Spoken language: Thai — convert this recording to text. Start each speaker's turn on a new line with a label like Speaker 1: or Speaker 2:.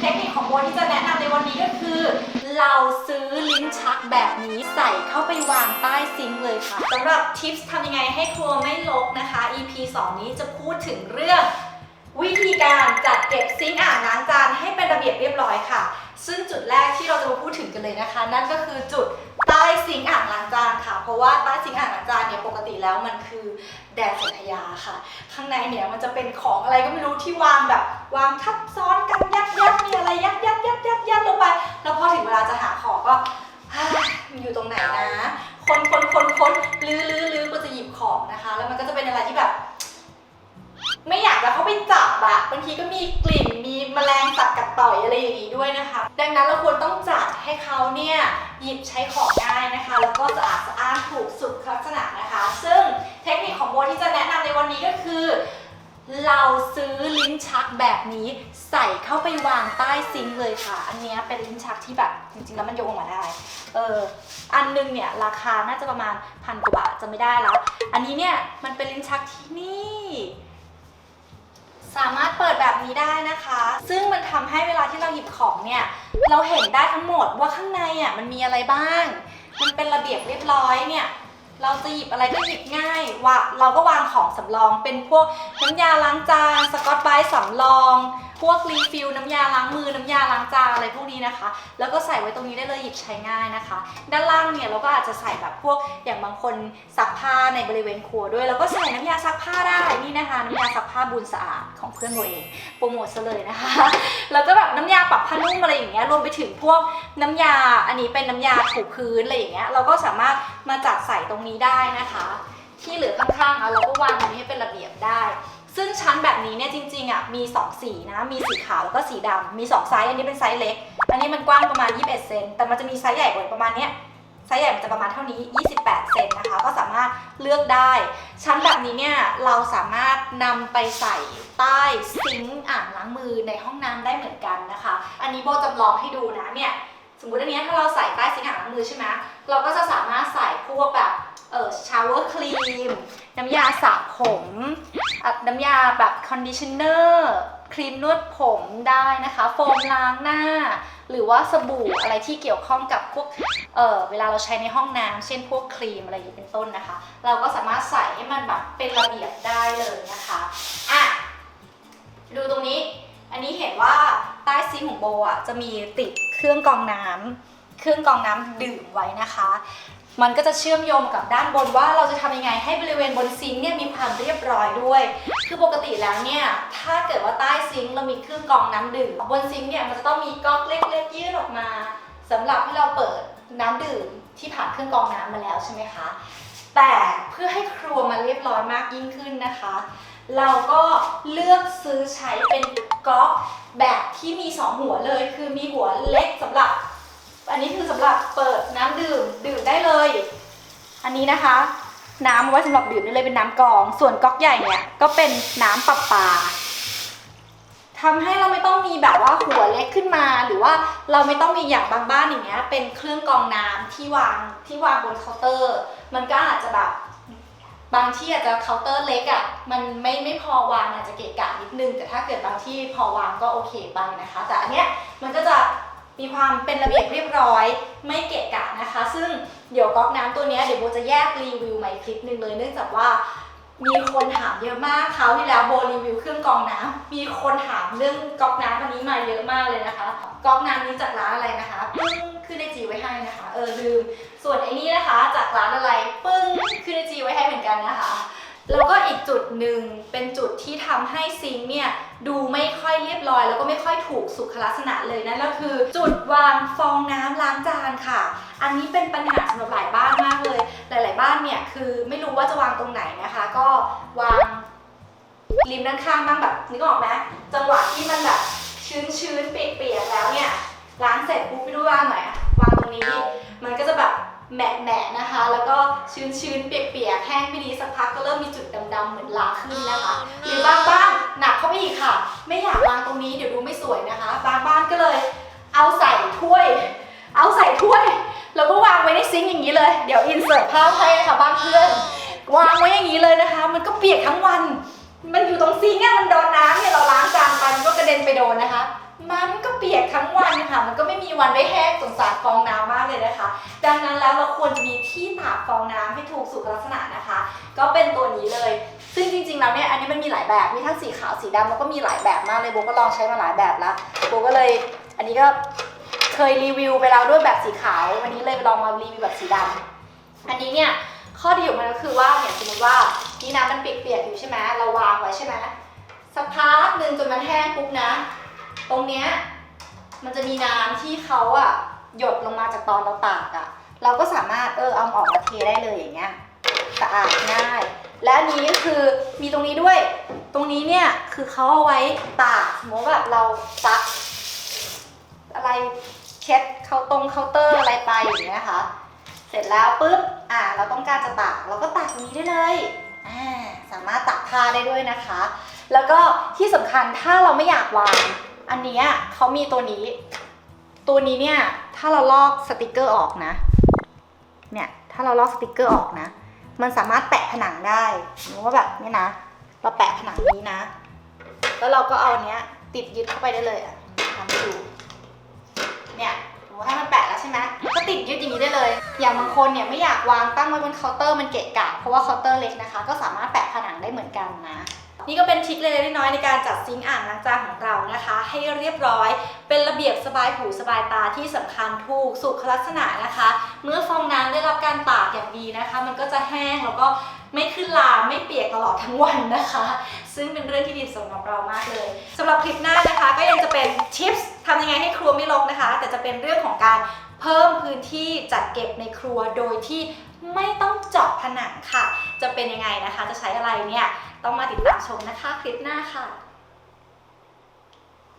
Speaker 1: เทคนิคของโบที่จะแนะนำในวันนี้ก็คือ เราซื้อลิ้นชักแบบนี้ใส่เข้าไปวางใต้ซิงค์เลยค่ะสำหรับทิปส์ทำยังไงให้ครัวไม่รกนะคะ EP 2 นี้จะพูดถึงเรื่องวิธีการจัดเก็บซิงค์อ่างล้างจานให้เป็นระเบียบเรียบร้อยค่ะ ซึ่งจุดแรกที่เราจะมาพูดถึงกันเลยนะคะ นั่นก็คือจุดใต้ซิงค์อ่างล้างจานค่ะ เพราะว่าใต้ซิงค์อ่างล้างจานเนี่ยปกติแล้วมันคือแดนสัญญาค่ะ ข้างในเนี่ยมันจะเป็นของอะไรก็ไม่รู้ที่วางแบบ วางทับซ้อนกัน ยัดยัดมีอะไรยัดยัดยัดยัดยัดลงไป แล้วพอถึงเวลาจะหาของก็ฮ่ามันอยู่ตรงไหนนะ คนคนคนคนลื้อลื้อลื้อก็จะหยิบของนะคะ แล้วมันก็จะเป็นอะไรที่แบบ ไม่อยากจะเข้าไปจับอะบางทีก็มีกลิ่น มีแมลงสัตว์กัดต่อยอะไรอย่างนี้ด้วยนะคะ ดังนั้นเราควรต้องจัดให้เขาเนี่ยหยิบใช้ของง่ายนะคะ แล้วก็สะอาดสะอ้านถูกสุขลักษณะนะคะ ซึ่งเทคนิคของโบที่จะแนะนำในวันนี้ก็คือ เราซื้อลิ้นชักแบบนี้ใส่เข้าไปวางใต้ซิงค์เลยค่ะ อันนี้เป็นลิ้นชักที่แบบจริงๆแล้วมันโยกออกมาได้ เออ อันหนึงเนี่ยราคาน่าจะประมาณพันกว่าบาทจะไม่ได้แล้ว อันนี้เนี่ยมันเป็นลิ้นชักที่นี่ สามารถเปิดแบบนี้ได้นะคะ ซึ่งมันทำให้เวลาที่เราหยิบของเนี่ยเราเห็นได้ทั้งหมดว่าข้างในอะมันมีอะไรบ้าง มันเป็นระเบียบเรียบร้อยเนี่ย เราจะหยิบอะไรก็หยิบง่ายว่าเราก็วางของสำรองเป็นพวกน้ำยาล้างจานสกอตไบรท์สำรอง พวกรีฟิลน้ำยาล้างมือน้ำยาล้างจานอะไรพวกนี้นะคะ แล้วก็ใส่ไว้ตรงนี้ได้เลยหยิบใช้ง่ายนะคะ ด้านล่างเนี่ยเราก็อาจจะใส่แบบพวกอย่างบางคนซักผ้าในบริเวณครัวด้วย แล้วก็ใส่น้ำยาซักผ้าได้นี่นะคะน้ำยาซักผ้าบุญสะอาดของเพื่อนตัวเองโปรโมทซะเลยนะคะ แล้วก็แบบน้ำยาปรับผ้านุ่มอะไรอย่างเงี้ยรวมไปถึงพวกน้ำยาอันนี้เป็นน้ำยาถูพื้นอะไรอย่างเงี้ยเราก็สามารถมาจัดใส่ตรงนี้ได้นะคะ ที่เหลือข้างๆอะเราก็วางตรงนี้ให้เป็นระเบียบได้ ซึ่งชั้นแบบนี้เนี่ยจริงๆอะมี 2 สีนะ มีสีขาวแล้วก็สีดำมี 2 ไซส์ อันนี้เป็นไซส์เล็ก อันนี้มันกว้างประมาณ 21 เซน แต่มันจะมีไซส์ใหญ่กว่าประมาณเนี้ย ไซส์ใหญ่มันจะประมาณเท่านี้ 28 เซนนะคะ ก็สามารถเลือกได้ ชั้นแบบนี้เนี่ยเราสามารถนำไปใส่ใต้ซิงค์อ่างล้างมือในห้องน้ำได้เหมือนกันนะคะ อันนี้โบจำลองให้ดูนะเนี่ย สมมติอันนี้ถ้าเราใส่ใต้ซิงค์อ่างล้างมือใช่ไหมเราก็จะสามารถใส่พวกแบบเออชาวเวอร์ครีมน้ำยาสระผม น้ำยาแบบคอนดิชเนอร์ครีมนวดผมได้นะคะ โฟมล้างหน้า หรือว่าสบู่อะไรที่เกี่ยวข้องกับพวกเออเวลาเราใช้ในห้องน้ำเช่นพวกครีมอะไรอย่างนี้เป็นต้นนะคะ เราก็สามารถใส่ให้มันแบบเป็นระเบียบได้เลยนะคะอะดูตรงนี้ อันนี้เห็นว่าใต้ซิงค์ของโบอะจะมีติดเครื่องกรองน้ำเครื่องกรองน้ำดื่มไว้นะคะ มันก็จะเชื่อมโยงกับด้านบนว่าเราจะทำยังไงให้บริเวณบนซิงค์เนี่ยมีความเรียบร้อยด้วย คือปกติแล้วเนี่ยถ้าเกิดว่าใต้ซิงค์เรามีเครื่องกรองน้ำดื่มบนซิงค์เนี่ยมันจะต้องมีก๊อกเล็กๆยื่นออกมาสำหรับให้เราเปิดน้ำดื่มที่ผ่านเครื่องกรองน้ำมาแล้วใช่ไหมคะแต่เพื่อให้ครัวมันเรียบร้อยมากยิ่งขึ้นนะคะ เราก็เลือกซื้อใช้เป็นก๊อกแบบที่มีสองหัวเลย คือมีหัวเล็กสำหรับ อันนี้คือสำหรับ เปิดน้ำดื่มดื่มได้เลย อันนี้นะคะ น้ำเอาไว้สำหรับดื่มได้เลยเป็นน้ำกรอง ส่วนก๊อกใหญ่เนี่ยก็เป็นน้ำประปาทำให้เราไม่ต้องมีแบบว่าหัวเล็กขึ้นมา หรือว่าเราไม่ต้องมีอย่างบางบ้านอย่างเงี้ย เป็นเครื่องกรองน้ำที่วางที่วางบนเคาน์เตอร์ มันก็อาจจะแบบบางที่อาจจะเคาน์เตอร์เล็กอะ่ะมันไม่ไม่พอวางอาจจะเกะกะนิดนึง แต่ถ้าเกิดบางที่พอวางก็โอเคไปนะคะ แต่อันเนี้ยมันก็จะ มีความเป็นระเบียบเรียบร้อย ไม่เกะกะนะคะ ซึ่งเดี๋ยวก๊อกน้ำตัวนี้เดี๋ยวโบจะแยกรีวิวใหม่คลิปหนึ่งเลยเนื่องจากว่ามีคนถามเยอะมากคราวที่แล้วโบรีวิวเครื่องกรองน้ำมีคนถามเรื่องก๊อกน้ำอันนี้มาเยอะมากเลยนะคะ ก๊อกน้ำนี้จากร้านอะไรนะคะปึ้งขึ้นในจีไว้ให้นะคะ เออลืม ส่วนไอ้นี่นะคะ จากร้านอะไรปึ้งขึ้นในจีไว้ให้เหมือนกันนะคะ แล้วก็อีกจุดหนึ่งเป็นจุดที่ทำให้ซิงเนี่ยดูไม่ค่อยเรียบร้อย แล้วก็ไม่ค่อยถูกสุขลักษณะเลยนั่นก็คือ จุดวางฟองน้ำล้างจานค่ะ อันนี้เป็นปัญหาสำหรับหลายบ้านมากเลย หลาย ๆ บ้านเนี่ยคือไม่รู้ว่าจะวางตรงไหนนะคะ ก็วางริมด้านข้างบ้างแบบนึกออกไหมจังหวะที่มันแบบชื้นๆเปียกๆแล้วเนี่ยล้างเสร็จปุ๊บไม่รู้วางไหนอะวางตรงนี้ มันก็จะแบบ แหมะแหมะนะคะ แล้วก็ชื้นชื้นๆเปียกๆแห้งไม่ดีสักพักก็เริ่มมีจุดดำๆเหมือนลาขึ้นนะคะ หรือบางบ้านหนักเข้าไปอีกค่ะ ไม่อยากวางตรงนี้เดี๋ยวดูไม่สวยนะคะ บางบ้านก็เลย เอาใส่ถ้วย เอาใส่ถ้วย แล้วก็วางไว้ในซิงค์อย่างนี้เลย เดี๋ยวอินเสิร์ตภาพให้นะคะบ้านเพื่อนวางไว้อย่างนี้เลยนะคะ มันก็เปียกทั้งวัน มันอยู่ตรงซิงค์เนี่ยมันโดนน้ำเนี่ยเราล้างจานไปมันก็กระเด็นไปโดนนะคะ มันก็เปียกทั้งวันค่ะมันก็ไม่มี วันได้แห้งสงสารฟองน้ำมากเลยนะคะ ดังนั้นแล้วเราควรจะมีที่ตากฟองน้ำให้ถูกสุขลักษณะนะคะ ก็เป็นตัวนี้เลย ซึ่งจริงๆแล้วเนี่ยอันนี้มันมีหลายแบบมีทั้งสีขาวสีดำแล้วก็มีหลายแบบมากเลยโบก็ลองใช้มาหลายแบบแล้วโบก็เลยอันนี้ก็เคยรีวิวไปแล้วด้วยแบบสีขาว วันนี้เลยลองมารีวิวแบบสีดำอันนี้เนี่ยข้อดีของมันก็คือว่าอย่างสมมติว่านี่น้ำมันเปียกๆอยู่ใช่ไหมเราวางไว้ใช่ไหมสักพักหนึ่งจนมันแห้งปุ๊บนะ ตรงเนี้ย มันจะมีน้ำที่เขาอะหยดลงมาจากตอนเราตากอะเราก็สามารถเออเอาออกมาเทได้เลยอย่างเงี้ยสะอาดง่าย และอันนี้ก็คือมีตรงนี้ด้วย ตรงนี้เนี่ยคือเขาเอาไว้ตากสมมติแบบเราซัก อะไรเช็ดเคาตรงเคาน์เตอร์อะไรไปอย่างเงี้ยค่ะเสร็จแล้วปุ๊บอ่าเราต้องการจะตากเราก็ตากตรงนี้ได้เลยอ่าสามารถตากผ้าได้ด้วยนะคะ แล้วก็ที่สำคัญถ้าเราไม่อยากวาง อันเนี้ยเขามีตัวนี้ ตัวนี้เนี่ย ถ้าเราลอกสติกเกอร์ออกนะ เนี่ย ถ้าเราลอกสติกเกอร์ออกนะ มันสามารถแปะผนังได้สมมติว่าแบบนี่นะ เราแปะผนังนี้นะ แล้วเราก็เอาเนี้ย ติดยึดเข้าไปได้เลยอะทำดูเนี่ยหนูให้มันแปะแล้วใช่ไหมก็ติดยึดอย่างนี้ได้เลย อย่างบางคนเนี่ยไม่อยากวางตั้งไว้บนเคาน์เตอร์มันเกะกะ เพราะว่าเคาน์เตอร์เล็กนะคะ ก็สามารถแปะผนังได้เหมือนกันนะ นี่ก็เป็นทริคเล็กๆน้อยๆในการจัดซิงค์อ่างล้างจานของเรานะคะ ให้เรียบร้อยเป็นระเบียบสบายหูสบายตาที่สำคัญถูกสุขลักษณะนะคะ เมื่อฟองน้ำได้รับการตากอย่างดีนะคะ มันก็จะแห้งแล้วก็ไม่ขึ้นลาไม่เปียกตลอดทั้งวันนะคะ ซึ่งเป็นเรื่องที่ดีสำหรับเรามากเลยสำหรับคลิปหน้านะคะ ก็ยังจะเป็นทิปส์ทำยังไงให้ครัวไม่รกนะคะ แต่จะเป็นเรื่องของการเพิ่มพื้นที่จัดเก็บในครัวโดยที่ไม่ต้องเจาะผนังค่ะ จะเป็นยังไงนะคะ จะใช้อะไรเนี่ย ต้องมาติดตามชมนะคะคลิปหน้าค่ะ